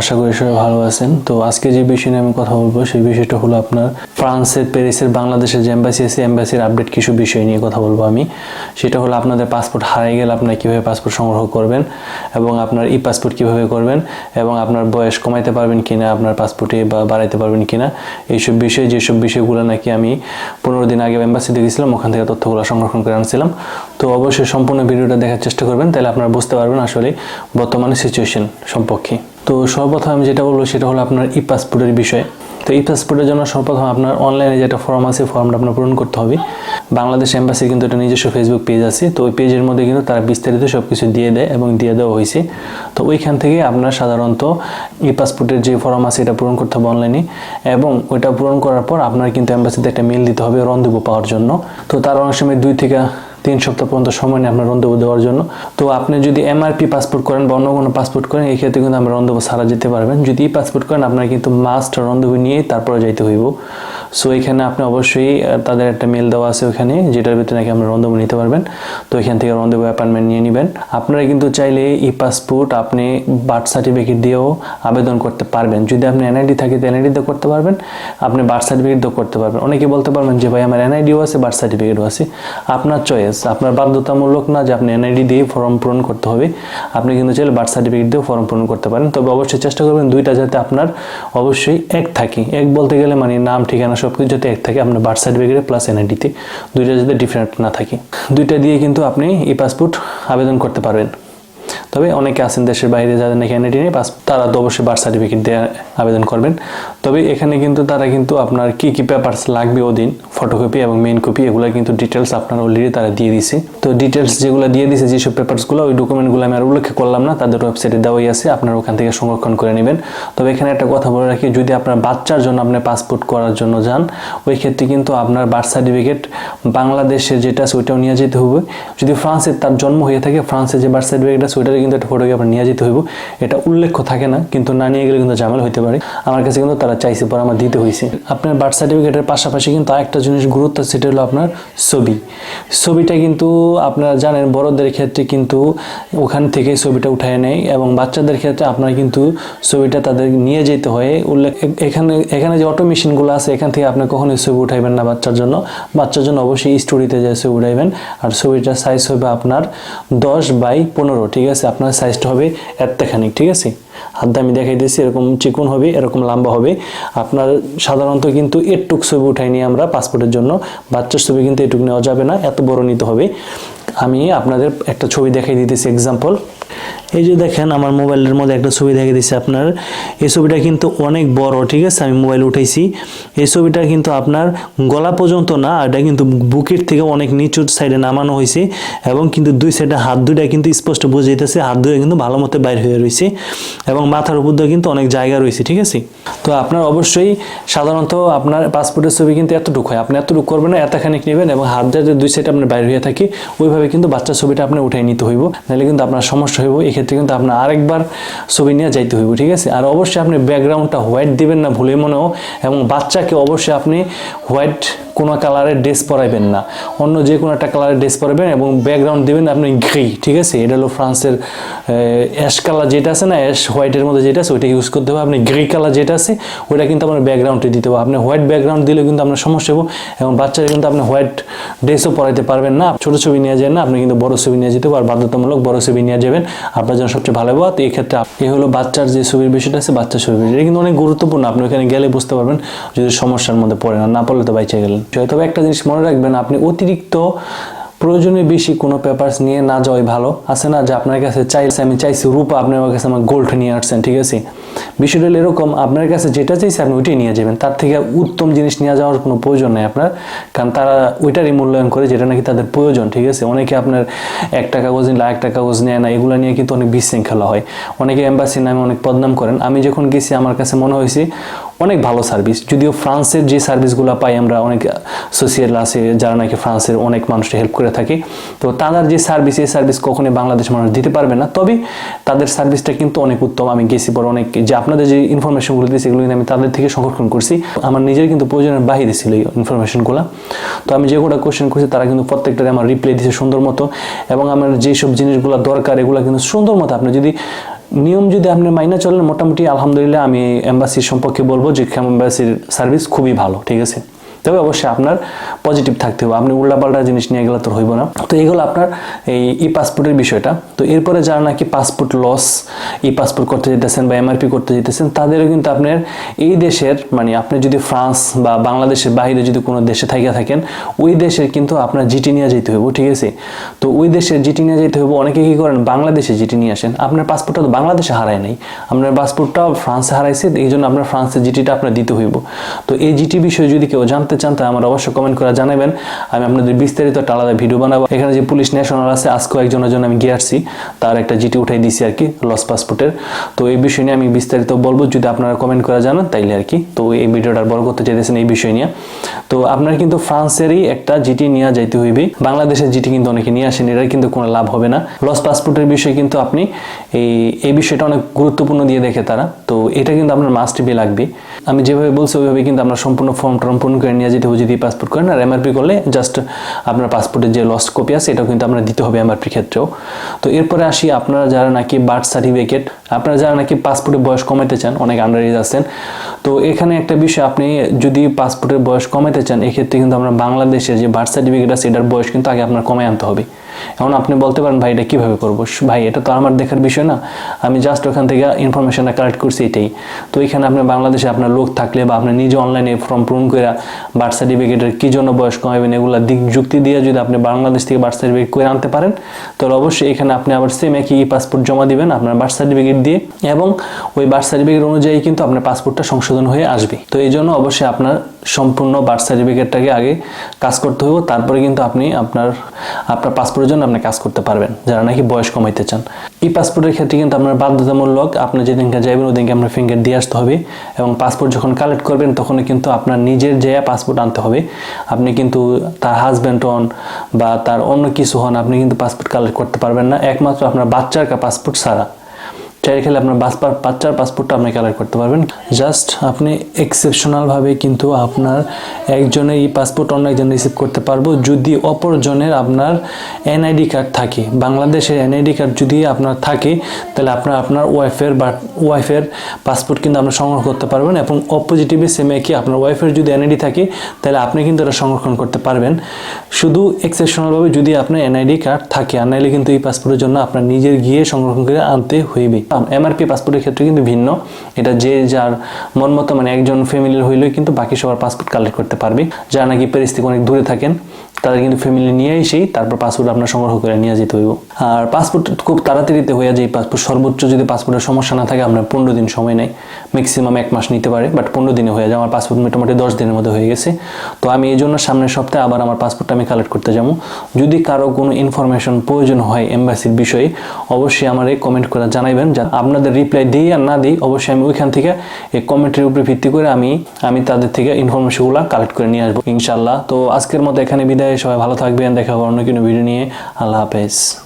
আশা করি সবাই ভালো আছেন। তো আজকে যে বিষয় নিয়ে আমি কথা বলব, সেই বিষয়টা হলো আপনার ফ্রান্সের প্যারিসের বাংলাদেশের যে এম্বাসি আছে এম্বাসির আপডেট কিছু বিষয় নিয়ে কথা বলব আমি। সেটা হলো আপনাদের পাসপোর্ট হারিয়ে গেলে আপনারা কীভাবে পাসপোর্ট সংগ্রহ করবেন এবং আপনার ই পাসপোর্ট কীভাবে করবেন এবং আপনার বয়স কমাইতে পারবেন কিনা, আপনার পাসপোর্টে বা বাড়াইতে পারবেন কিনা, এইসব বিষয়ে, যেসব বিষয়গুলো নাকি আমি পনেরো দিন আগে এম্বাসিতে গেছিলাম, ওখান থেকে তথ্যগুলো সংরক্ষণ করে আনছিলাম। তো অবশ্যই সম্পূর্ণ ভিডিওটা দেখার চেষ্টা করবেন, তাহলে আপনারা বুঝতে পারবেন আসলে বর্তমানে সিচুয়েশন সম্পর্কে। তো সর্বপ্রথম আমি যেটা বলব সেটা হলো আপনার ই পাসপোর্টের বিষয়। তো ই পাসপোর্টের জন্য সর্বপ্রথম আপনার অনলাইনে যেটা ফর্ম আছে ফর্মটা আপনার পূরণ করতে হবে। বাংলাদেশ এম্বাসি কিন্তু একটা নিজস্ব ফেসবুক পেজ আছে, তো ওই পেজের মধ্যে কিন্তু তারা বিস্তারিত সব কিছু দিয়ে দেয় এবং দিয়ে দেওয়া হয়েছে। তো ওইখান থেকে আপনার সাধারণত ই পাসপোর্টের যে ফর্ম আছে, এটা পূরণ করতে হবে অনলাইনে এবং ওইটা পূরণ করার পর আপনার কিন্তু এম্বাসিতে একটা মেল দিতে হবে রন্ধেবু পাওয়ার জন্য। তো তার অনেক সময় দুই থেকে তিন সপ্তাহ পর্যন্ত সময় নেই আপনার রন্ধব দেওয়ার জন্য। তো আপনি যদি এমআরপি পাসপোর্ট করেন বা অন্য কোনো পাসপোর্ট করেন, এই ক্ষেত্রে কিন্তু আমরা রন্ধব সারা যেতে পারবেন। যদি পাসপোর্ট করেন, আপনার কিন্তু মাস্ট রন্ধব নিয়েই তারপরে যাইতে হইব। সো এখানে আপনি অবশ্যই তাদের একটা মেল দেওয়া আছে ওখানে, যেটার ভিতরে নাকি আপনি রন্ধেবু নিতে পারবেন। তো এখান থেকে রন্ধেবু অ্যাপয়েন্টমেন্ট নিয়ে নেবেন। আপনারা কিন্তু চাইলে ই পাসপোর্ট আপনি বার্থ সার্টিফিকেট দিয়েও আবেদন করতে পারবেন। যদি আপনি এনআইডি থাকে তো এনআইডি দিয়েও করতে পারবেন। আপনি বার্থ সার্টিফিকেট দিয়েও করতে পারবেন। অনেকে বলতে পারবেন যে, ভাই, আমার এনআইডিও আছে বার্থ সার্টিফিকেটও আছে। আপনার চয়েস আপনার বাধ্যতামূলক না যে, আপনি এনআইডি দিয়ে ফর্ম পূরণ করতে হবে। আপনি কিন্তু চাইলে বার্থ সার্টিফিকেট দিয়েও ফর্ম পূরণ করতে পারেন। তবে অবশ্যই চেষ্টা করবেন দুইটা যাতে আপনার অবশ্যই এক থাকে। এক বলতে গেলে মানে নাম, ঠিকানা সব কিছু যাতে এক থাকে আপনার বার্থ সার্টিফিকেটে প্লাস এনআইডিতে দুইটা যাতে ডিফারেন্ট না থাকে। দুইটা দিয়ে কিন্তু আপনি ই পাসপোর্ট আবেদন করতে পারবেন। তবে অনেকে আছেন দেশের বাইরে যাদের নাকি এনআইডি নেই পাস তারা তো অবশ্যই বার্থ সার্টিফিকেট দিয়ে আবেদন করবেন। তবে এখানে কিন্তু তারা কিন্তু আপনার কি কি পেপারস লাগবে ওদিন ফটোকপি এবং মেইন কপি এগুলো কিন্তু ডিটেলস আপনার অলরেডি তারা দিয়ে দিছে। তো ডিটেলস যেগুলো দিয়ে দিছে, যেসব পেপারসগুলো ওই ডকুমেন্টগুলো আমি আর উল্লেখ করলাম না, তাদের ওয়েবসাইটে দেওয়াই আছে, আপনার ওখান থেকে সংরক্ষণ করে নেবেন। তবে এখানে একটা কথা বলে রাখি, যদি আপনার বাচ্চার জন্য আপনি পাসপোর্ট করার জন্য যান, ওই ক্ষেত্রে কিন্তু আপনার বার্থ সার্টিফিকেট বাংলাদেশের যেটা আছে, ওইটাও নিয়ে যেতে হবে। যদি ফ্রান্সের তার জন্ম হয়ে থাকে ফ্রান্সের যে বার্থ সার্টিফিকেট আছে কিন্তু একটা আপনার নিয়ে যেতে হইব। এটা উল্লেখ্য থাকে না, কিন্তু না নিয়ে গেলে কিন্তু ঝামেলা হতে পারে। আমার কাছে কিন্তু তারা চাইছে পর আমার দিতে হয়েছে আপনার বার্থ সার্টিফিকেটের পাশাপাশি কিন্তু আরেকটা জিনিস গুরুত্ব, সেটা হলো আপনার ছবি। ছবিটা কিন্তু আপনারা জানেন, বড়দের ক্ষেত্রে কিন্তু ওখান থেকে ছবিটা উঠায় নেয় এবং বাচ্চাদের ক্ষেত্রে আপনার কিন্তু ছবিটা তাদের নিয়ে যেতে হয়। উল্লেখ এখানে এখানে যে অটো মেশিনগুলো আছে, এখান থেকে আপনি কখনোই ছবি উঠাইবেন না বাচ্চার জন্য। বাচ্চার জন্য অবশ্যই স্টোরিতে যে ছবি উঠাইবেন। আর ছবিটার সাইজ হবে আপনার দশ বাই পনেরো, ঠিক আছে? আপনার সাইজটা হবে এত্তেখানিক ঠিক আছে? হাতটা আমি দেখাই দিয়েছি, এরকম চিকুন হবে, এরকম লম্বা হবে। আপনার সাধারণত কিন্তু এটুক ছবি উঠাই নিয়ে আমরা পাসপোর্টের জন্য, বাচ্চার ছবি কিন্তু এটুক নেওয়া যাবে না, এত বড় নিতে হবে। আমি আপনাদের একটা ছবি দেখাই দিতেছি এক্সাম্পল এই যে দেখেন, আমার মোবাইলের মধ্যে একটা ছবি দেখে দিচ্ছে আপনার। এই ছবিটা কিন্তু অনেক বড়, ঠিক আছে? আমি মোবাইল উঠাইছি। এই ছবিটা কিন্তু আপনার গলা পর্যন্ত না, এটা কিন্তু বুকের থেকে অনেক নিচুর সাইডে নামানো হয়েছে এবং কিন্তু দুই সাইডে হাত দুইটা কিন্তু স্পষ্ট বোঝা যাইতেছে, হাত দুইটা কিন্তু ভালো মতো বাইর হয়ে রয়েছে এবং মাথার উপর দিয়ে কিন্তু অনেক জায়গা রয়েছে ঠিক আছে? তো আপনার অবশ্যই সাধারণত আপনার পাসপোর্টের ছবি কিন্তু এতটুকু হয়। আপনি এতটুকু করবেন না, এতখানিক নেবেন এবং হাত দিয়ে দুই সাইডে আপনার বাইরে হয়ে থাকে, ওইভাবে কিন্তু বাচ্চার ছবিটা আপনি উঠাই নিতে হইব। নাহলে কিন্তু আপনার সমস্যা হইব। এক্ষেত্রে কিন্তু আপনার আরেকবার ছবি নিয়ে যাইতে হইব, ঠিক আছে? আর অবশ্যই আপনি ব্যাকগ্রাউন্ডটা হোয়াইট দিবেন না, ভুলে মনেও, এবং বাচ্চাকে অবশ্যই আপনি হোয়াইট কোনো কালারের ড্রেস পরাইবেন না। অন্য যে কোনো একটা কালারের ড্রেস পরাবেন এবং ব্যাকগ্রাউন্ড দেবেন আপনি গ্রি, ঠিক আছে? এটা হলো ফ্রান্সের অ্যাশ কালার যেটা আছে না, অ্যাশ হোয়াইটের মধ্যে যেটা আছে, ওইটা ইউজ করতে হবে। আপনি গ্রি কালার যেটা আছে, ওইটা কিন্তু আপনার ব্যাকগ্রাউন্ডে দিতে হবে। আপনি হোয়াইট ব্যাকগ্রাউন্ড দিলে কিন্তু আপনার সমস্যা হবে এবং বাচ্চারা কিন্তু আপনি হোয়াইট ড্রেসও পরাইতে পারবেন না। ছোটো ছবি নিয়ে যান না, আপনি কিন্তু বড় ছবি নিয়ে যেতে পারবেন, বাধ্যতামূলক বড় ছবি নিয়ে যাবেন। আপনার জন্য সবচেয়ে ভালো হবে এই ক্ষেত্রে এই হলো বাচ্চার যে ছবির বিষয়টা আছে, বাচ্চার ছবি এটা কিন্তু অনেক গুরুত্বপূর্ণ। আপনি ওখানে গেলে বুঝতে পারবেন যদি সমস্যার মধ্যে পড়ে না না পড়লে তো বাইচে গেলেন। তবে একটা জিনিস মনে রাখবেন, আপনি অতিরিক্ত প্রয়োজনে বেশি কোনো পেপারস নিয়ে না যাওয়াই ভালো। আছে না যে আপনার কাছে চাইছে, আমি চাইছি, রূপা আপনি আমার কাছে আমার গোল্ড নিয়ে আসছেন, ঠিক আছে? বিষয়টা এরকম, আপনার কাছে যেটা চাইছে আপনি ওইটাই নিয়ে যাবেন। তার থেকে উত্তম জিনিস নিয়ে যাওয়ার কোনো প্রয়োজন নেই আপনার, কারণ তারা ওইটারই মূল্যায়ন করে যেটা নাকি তাদের প্রয়োজন, ঠিক আছে? অনেকে আপনার একটা কাগজ নিলে একটা কাগজ নেয় না, এগুলো নিয়ে কিন্তু অনেক বিশৃঙ্খলা হয়। অনেকে এম্বাসির নামে অনেক বদনাম করেন। আমি যখন গেছি, আমার কাছে মনে হয়েছে অনেক ভালো সার্ভিস যদিও ফ্রান্সের যে সার্ভিসগুলো পাই আমরা অনেক সোশিয়াল আছে যারা নাকি ফ্রান্সের অনেক মানুষকে হেল্প করে থাকে, তো তাদের যে সার্ভিস এই সার্ভিস কখনোই বাংলাদেশ মানুষ দিতে পারবে না। তবে তাদের সার্ভিসটা কিন্তু অনেক উত্তম। আমি গেছি পর অনেক যে আপনাদের যে ইনফরমেশনগুলো দিয়েছি, এগুলো কিন্তু আমি তাদের থেকে সংরক্ষণ করছি। আমার নিজের কিন্তু প্রয়োজনের বাইরে ছিল এই ইনফরমেশনগুলো তো আমি যে কটা কোশ্চেন করছি, তারা কিন্তু প্রত্যেকটারে আমার রিপ্লাই দিয়েছে সুন্দর মতো। এবং আমার যেসব জিনিসগুলো দরকার, এগুলো কিন্তু সুন্দর মতো। আপনি যদি নিয়ম যদি আপনি মাইনা চলেন, মোটামুটি আলহামদুলিল্লাহ আমি এম্বাসির সম্পর্কে বলব যে এম্বাসির সার্ভিস খুবই ভালো, ঠিক আছে? তবে অবশ্যই আপনার পজিটিভ থাকতে হবে। আপনি উল্টাপাল্টা জিনিস নিয়ে গেলে তো হইব না। তো এগুলো আপনার এই ই পাসপোর্টের বিষয়টা। তো এরপরে যারা নাকি পাসপোর্ট লস ই পাসপোর্ট করতে যেতেছেন বা এমআরপি করতে যেতেছেন, তাদেরও কিন্তু আপনার এই দেশের মানে আপনি যদি ফ্রান্স বা বাংলাদেশের বাইরে যদি কোনো দেশে থাইকা থাকেন, ওই দেশের কিন্তু আপনার জিটি নিয়ে যেতে হইব, ঠিক আছে? তো ওই দেশের জিটি নিয়ে যেতে হইব, অনেকে কি করেন, বাংলাদেশে জিটি নিয়ে আসেন। আপনার পাসপোর্টটা তো বাংলাদেশে হারায় নাই। আপনার পাসপোর্টটাও ফ্রান্সে হারাইছে এই জন্য আপনার ফ্রান্সের জিটিটা আপনার দিতে হইব। তো এই জিটি বিষয়ে যদি কেউ জানতে চান তা আমার অবশ্যই কমেন্ট করে জানাবেন। আমি আপনাদের বিস্তারিত একটা আলাদা ভিডিও বানাবো। এখানে যে পুলিশ ন্যাশনাল আছে, আজকেও একজনের জন্য আমি গিয়ে আসছি তার একটা জিটি উঠাই দিছি আর কি লস পাসপোর্টের তো এই বিষয় নিয়ে আমি বিস্তারিত বলব, যদি আপনারা কমেন্ট করে জানান, তাইলে আর কি। তো এই ভিডিওটা বড় করতে চাইতেছেন এই বিষয় নিয়ে। তো আপনার কিন্তু ফ্রান্সেরই একটা জিটি নিয়ে যাইতে হইবে। বাংলাদেশের জিটি কিন্তু অনেকে নিয়ে আসেন, এটার কিন্তু কোনো লাভ হবে না। লস পাসপোর্টের বিষয়ে কিন্তু আপনি এই এই বিষয়টা অনেক গুরুত্বপূর্ণ দিয়ে দেখে তারা। তো এটা কিন্তু আপনার মাস্ট বি লাগবে। আমি যেভাবে বলছি, ওইভাবে কিন্তু আমরা সম্পূর্ণ ফর্ম টর্ম পূরণ করে নিয়ে যেতে হবে যদি পাসপোর্ট করেন, আর এমআরপি করলে জাস্ট আপনার পাসপোর্টের যে লস্ট কপি আছে, এটাও কিন্তু আপনার দিতে হবে এমআরপি ক্ষেত্রেও। তো এরপরে আসি, আপনারা যারা নাকি বার্থ সার্টিফিকেট আপনারা যারা নাকি পাসপোর্টের বয়স কমাতে চান, অনেক আন্ডার এজ আছেন, তো এখানে একটা বিষয়, আপনি যদি পাসপোর্টের বয়স কমাতে চান, এক্ষেত্রে কিন্তু আমরা বাংলাদেশের যে বার্থ সার্টিফিকেট আছে, এটার বয়স কিন্তু আগে আপনার কমে আনতে হবে। এখন আপনি বলতে পারেন, ভাই, এটা কীভাবে করব? ভাই, এটা তো আমার দেখার বিষয় না। আমি জাস্ট ওখান থেকে ইনফরমেশনটা কালেক্ট করছি এটাই। তো এখানে আপনি বাংলাদেশে আপনার লোক থাকলে বা আপনি নিজে অনলাইনে ফর্ম পূরণ করে বার্থ সার্টিফিকেটের কী জন্য বয়স কমাবেন এগুলো দিক যুক্তি দিয়ে যদি আপনি বাংলাদেশ থেকে বার্থ সার্টিফিকেট করে আনতে পারেন, তাহলে অবশ্যই এখানে আপনি আবার সেম একই ই পাসপোর্ট জমা দিবেন আপনার বার্থ সার্টিফিকেট দিয়ে এবং ওই বার্থ সার্টিফিকেট অনুযায়ী কিন্তু আপনার পাসপোর্টটা সংশোধন হয়ে আসবে। তো এই জন্য অবশ্যই আপনার সম্পূর্ণ বার্থ সার্টিফিকেটটাকে আগে কাজ করতে হবে তারপরে কিন্তু আপনি আপনার আপনার পাসপোর্টের জন্য আপনি কাজ করতে পারবেন, যারা নাকি বয়স কমাইতে চান। ই পাসপোর্টের ক্ষেত্রে কিন্তু আপনার বাধ্যতামূলক আপনি যেদিনকে যাবেন ওদিনকে আপনার ফিঙ্গার দিয়ে আসতে হবে এবং পাসপোর্ট যখন কালেক্ট করবেন তখন কিন্তু আপনার নিজের যে পাসপোর্ট আনতে হবে। আপনি কিন্তু তার হাজব্যান্ড হন বা তার অন্য কিছু হন, আপনি কিন্তু পাসপোর্ট কালেক্ট করতে পারবেন না। একমাত্র আপনার বাচ্চার পাসপোর্ট ছাড়া। চাই খেলে আপনার বাচ্চার পাসপোর্টটা আপনি কালেক্ট করতে পারবেন। জাস্ট আপনি এক্সেপশনালভাবে কিন্তু আপনার একজনের এই পাসপোর্ট অন্য একজন রিসিভ করতে পারব। যদি অপরজনের আপনার এনআইডি কার্ড থাকে, বাংলাদেশের এনআইডি কার্ড যদি আপনার থাকে, তাহলে আপনার আপনার ওয়াইফের বা ওয়াইফের পাসপোর্ট কিন্তু আপনি সংগ্রহ করতে পারবেন এবং অপোজিটিভে সেম একই আপনার ওয়াইফের যদি এনআইডি থাকে, তাহলে আপনি কিন্তু এটা সংরক্ষণ করতে পারবেন। শুধু এক্সেপশনালভাবে যদি আপনার এনআইডি কার্ড থাকে, আর নাইলে কিন্তু এই পাসপোর্টের জন্য আপনার নিজের গিয়ে সংরক্ষণ করে আনতে হইবে এমআরপি পাসপোর্টের ক্ষেত্রে কিন্তু ভিন্ন। এটা যে যার মন মতো মানে একজন ফ্যামিলির হইলেই কিন্তু বাকি সবার পাসপোর্ট কালেক্ট করতে পারবে। যারা নাকি প্যারিস থেকে অনেক দূরে থাকেন তাদের কিন্তু ফ্যামিলি নিয়ে এসেই তারপর পাসপোর্ট আপনার সংগ্রহ করে নিয়ে যেতে হইব। আর পাসপোর্ট খুব তাড়াতাড়িতে হয়ে যায় পাসপোর্ট সর্বোচ্চ যদি পাসপোর্টের সমস্যা না থাকে, আপনার পনেরো দিন সময় নেয়। ম্যাক্সিমাম এক মাস নিতে পারে বাট পনেরো দিনে হয়ে যায়। আমার পাসপোর্ট মোটামুটি দশ দিনের মধ্যে হয়ে গেছে। তো আমি এই জন্য সামনের সপ্তাহে আবার আমার পাসপোর্টটা আমি কালেক্ট করতে যাব। যদি কারও কোনো ইনফরমেশন প্রয়োজন হয় এম্বাসির বিষয়ে, অবশ্যই আমার এই কমেন্ট করে জানাইবেন। যা আপনাদের রিপ্লাই দিই আর না দিই, অবশ্যই আমি ওইখান থেকে এই কমেন্টের উপরে ভিত্তি করে আমি আমি তাদের থেকে ইনফরমেশনগুলো কালেক্ট করে নিয়ে আসব ইনশাল্লাহ তো আজকের মতো এখানে বিদায়। সবাই ভালো থাকবেন দেখা হবে অন্য কোনো ভিডিও নিয়ে। আল্লাহ হাফেজ।